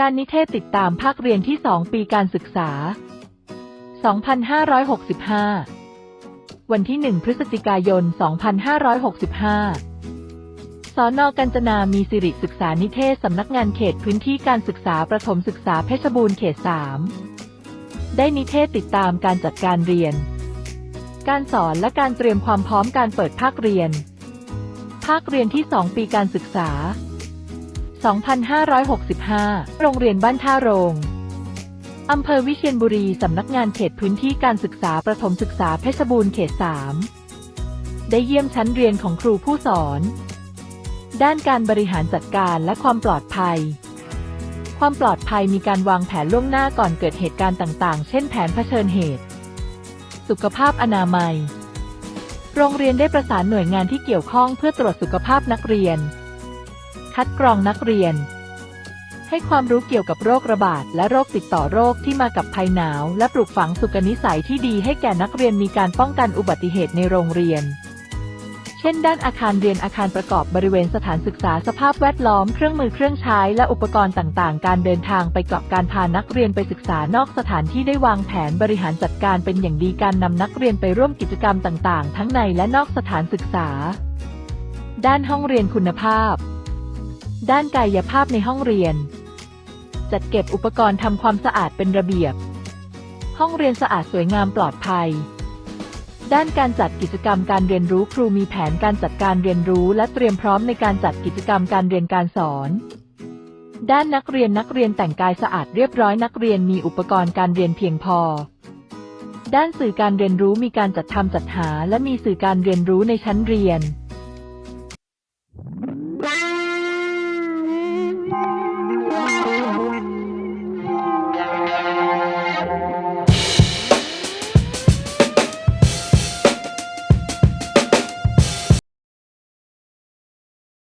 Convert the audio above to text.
การนิเทศติดตามภาคเรียนที่ 2 ปีการศึกษา 2565 วันที่ 1 พฤศจิกายน 2565 สอนอกัญจนามีสิริศึกษานิเทศสำนักงานเขตพื้นที่การศึกษาประถมศึกษาเพชรบูรณ์เขต 3 ได้นิเทศติดตามการจัดการเรียน การสอนและการเตรียมความพร้อมการเปิดภาคเรียน ภาคเรียนที่ 2 ปีการศึกษา 2565 2,565 โรงเรียนบ้านท่าโรงอำเภอวิเชียรบุรี สำนักงานเขตพื้นที่การศึกษาประถมศึกษาเพชรบูรณ์เขต 3 ได้เยี่ยมชั้นเรียนของครูผู้สอน ด้านการบริหารจัดการและความปลอดภัย ความปลอดภัยมีการวางแผนล่วงหน้าก่อนเกิดเหตุการณ์ต่างๆ เช่นแผนเผชิญเหตุ สุขภาพอนามัย โรงเรียนได้ประสานหน่วยงานที่เกี่ยวข้องเพื่อตรวจสุขภาพนักเรียน คัดกรองนักเรียน ให้ความรู้เกี่ยวกับโรคระบาดและโรคติดต่อโรคที่มากับภัยหนาว และปลูกฝังสุขนิสัยที่ดีให้แก่นักเรียนมีการป้องกันอุบัติเหตุในโรงเรียน เช่น ด้านอาคารเรียนอาคารประกอบบริเวณสถานศึกษาสภาพแวดล้อมเครื่องมือเครื่องใช้และอุปกรณ์ต่างๆ การเดินทางไปกลับการพานักเรียนไปศึกษานอกสถานที่ได้วางแผนบริหารจัดการเป็นอย่างดีการนำนักเรียนไปร่วมกิจกรรมต่าง ๆ ทั้งในและนอกสถานศึกษาด้านห้องเรียนคุณภาพ ด้านกายภาพในห้องเรียน จัดเก็บอุปกรณ์ทำความสะอาดเป็นระเบียบ ห้องเรียนสะอาดสวยงามปลอดภัย ด้านการจัดกิจกรรมการเรียนรู้ครูมีแผนการจัดการเรียนรู้และเตรียมพร้อมในการจัดกิจกรรมการเรียนการสอน ด้านนักเรียนนักเรียนแต่งกายสะอาดเรียบร้อยนักเรียนมีอุปกรณ์การเรียนเพียงพอด้านสื่อการเรียนรู้มีการจัดทำจัดหา และมีสื่อการเรียนรู้ในชั้นเรียน